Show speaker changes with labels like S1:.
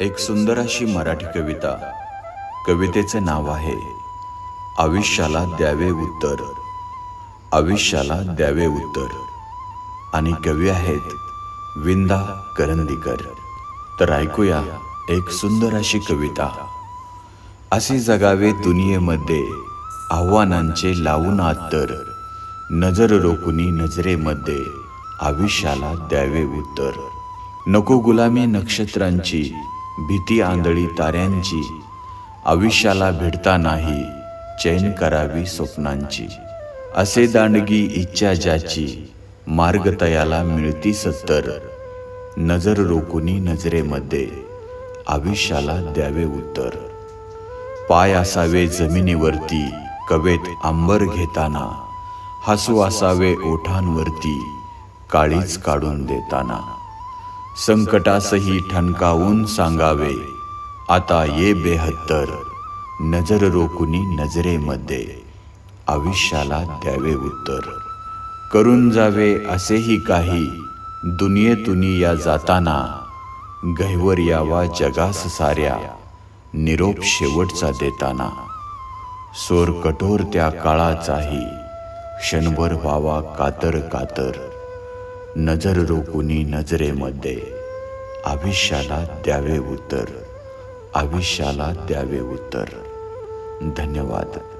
S1: एक सुंदर अशी मराठी कविता. कवितेचे नाव आहे आयुष्याला द्यावे उत्तर. आयुष्याला द्यावे उत्तर. आणि कवी आहेत विंदा करंदीकर. तर ऐकूया एक सुंदर अशी कविता. असे जगावे दुनियेमध्ये आव्हानांचे लावून आत्तर नजर रोखुनी नजरेमध्ये आयुष्याला द्यावे उत्तर. नको गुलामी नक्षत्रांची भीती आंधळी ताऱ्यांची आयुष्याला भिडता नाही चैन करावी स्वप्नांची. असे दांडगी इच्छा ज्याची मार्ग तयाला मिळती सत्तर. नजर रोकुनी नजरेमध्ये आयुष्याला द्यावे उत्तर. पाय असावे जमिनीवरती कवेत आंबर घेताना. हसू असावे ओठांवरती काळीच काढून देताना. संकटासही ठणकावून सांगावे. आता ये बेहत्तर. नजर रोकुनी नजरेमध्ये. आयुष्याला द्यावे उत्तर. करून जावे असेही काही. दुनियेतुनी या जाताना. गहिवर यावा जगास साऱ्या. निरोप शेवटचा देताना. सोर कठोर त्या काळाचाही. क्षणभर व्हावा कातर कातर. नजर रोखुनी नजरेमध्ये. आविष्याला द्यावे उत्तर. आविष्याला द्यावे उत्तर. धन्यवाद.